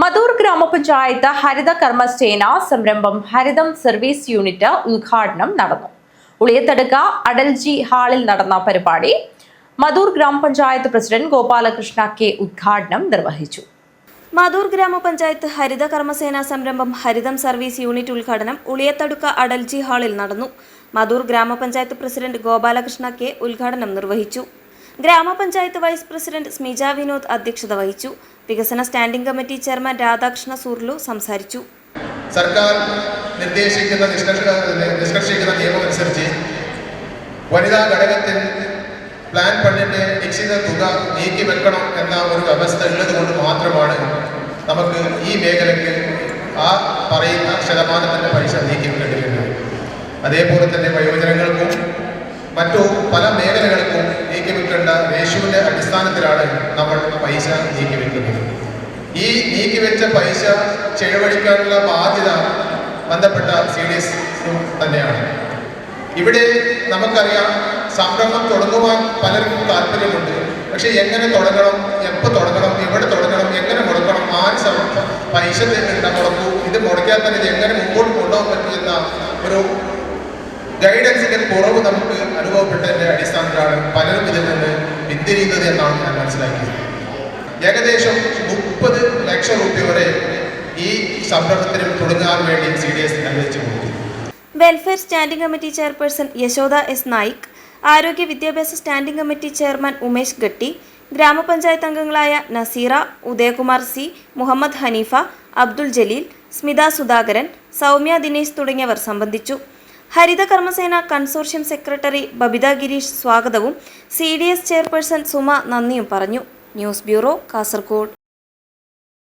മധൂർ ഗ്രാമപഞ്ചായത്ത് ഹരിത കർമ്മസേന സംരംഭം ഹരിതം service unit ഉദ്ഘാടനം നടന്നു. ഉളിയത്തടുക്ക അടൽജി ഹാളിൽ നടന്ന പരിപാടി മധൂർ ഗ്രാമപഞ്ചായത്ത് പ്രസിഡന്റ് ഗോപാലകൃഷ്ണ കെ ഉദ്ഘാടനം നിർവഹിച്ചു. മധൂർ ഗ്രാമപഞ്ചായത്ത് ഹരിത കർമ്മസേന സംരംഭം ഹരിതം സർവീസ് യൂണിറ്റ് ഉദ്ഘാടനം ഉളിയത്തടുക്ക അടൽജി ഹാളിൽ നടന്നു. മധൂർ ഗ്രാമപഞ്ചായത്ത് പ്രസിഡന്റ് ഗോപാലകൃഷ്ണ കെ ഉദ്ഘാടനം നിർവഹിച്ചു. ഗ്രാമപഞ്ചായത്ത് വൈസ് പ്രസിഡന്റ് സ്മിജ വിനോദ് അധ്യക്ഷത വഹിച്ചു. വികസന സ്റ്റാൻഡിംഗ് കമ്മിറ്റി ചെയർമാൻ രാധാകൃഷ്ണ സൂർലു സംസാരിച്ചു. സർക്കാർ നിർദ്ദേശിക്കുന്ന നിഷ്കർഷിക്കുന്ന നിയമം അനുസരിച്ച് വനിതാ ഘടകത്തിൽ പ്ലാൻ ഫണ്ടിന്റെ നിശ്ചിത തുക നീക്കി വെക്കണം എന്ന ഒരു വ്യവസ്ഥ ഉള്ളത് കൊണ്ട് മാത്രമാണ് നമുക്ക് ഈ മേഖലയ്ക്ക് ആ പറയുന്ന ശതമാനത്തിന്റെ പൈസ നീക്കി വെക്കേണ്ടിയിരുന്നത്. അതേപോലെ തന്നെ വയോജനങ്ങൾക്കും മറ്റു പല മേഖലകൾക്കും നീക്കി വെക്കേണ്ട റേഷ്യോന്റെ അടിസ്ഥാനത്തിലാണ് നമ്മൾ പൈസ നീക്കി വെക്കുന്നത് ഈ നീക്കിവെച്ച പൈസ ചെലവഴിക്കാനുള്ള ബാധ്യത ബന്ധപ്പെട്ട സി ഡി എസ് തന്നെയാണ്. ഇവിടെ നമുക്കറിയാം സംരംഭം തുടങ്ങുവാൻ പലർക്കും താല്പര്യമുണ്ട്. പക്ഷെ എങ്ങനെ തുടങ്ങണം എപ്പോൾ തുടങ്ങണം എവിടെ തുടങ്ങണം എങ്ങനെ മുടക്കണം ആര് സമ- പൈസ മുടക്കൂ ഇത് മുടക്കിയാൽ തന്നെ ഇത് എങ്ങനെ മുമ്പോട്ട് കൊണ്ടുപോകാൻ പറ്റുമെന്ന ഒരു ഗൈഡൻസിന്റെ കുറവ് നമുക്ക് എന്നാണ് ഞാൻ മനസ്സിലാക്കിയത് ഏകദേശം മുപ്പത് ലക്ഷം രൂപ വരെ ഈ സംരംഭത്തിന് തുടങ്ങാൻ വേണ്ടി സി ഡി എസ് അനുവദിച്ചു കൊടുത്തു. Welfare standing committee chairperson Yashoda S Naik ആരോഗ്യ വിദ്യാഭ്യാസ standing committee chairman Umesh Gatti ഗ്രാമപഞ്ചായത്ത് അംഗങ്ങളായ നസീറ ഉദയകുമാർ സി മുഹമ്മദ് ഹനീഫ അബ്ദുൾ ജലീൽ സ്മിത സുധാകരൻ സൗമ്യ ദിനേശ് തുടങ്ങിയവർ സംബന്ധിച്ചു. ഹരിത കർമ്മസേന കൺസോർഷ്യം സെക്രട്ടറി ബബിത ഗിരീഷ് സ്വാഗതവും C D S chairperson Suma നന്ദിയും പറഞ്ഞു. News bureau Kasaragod.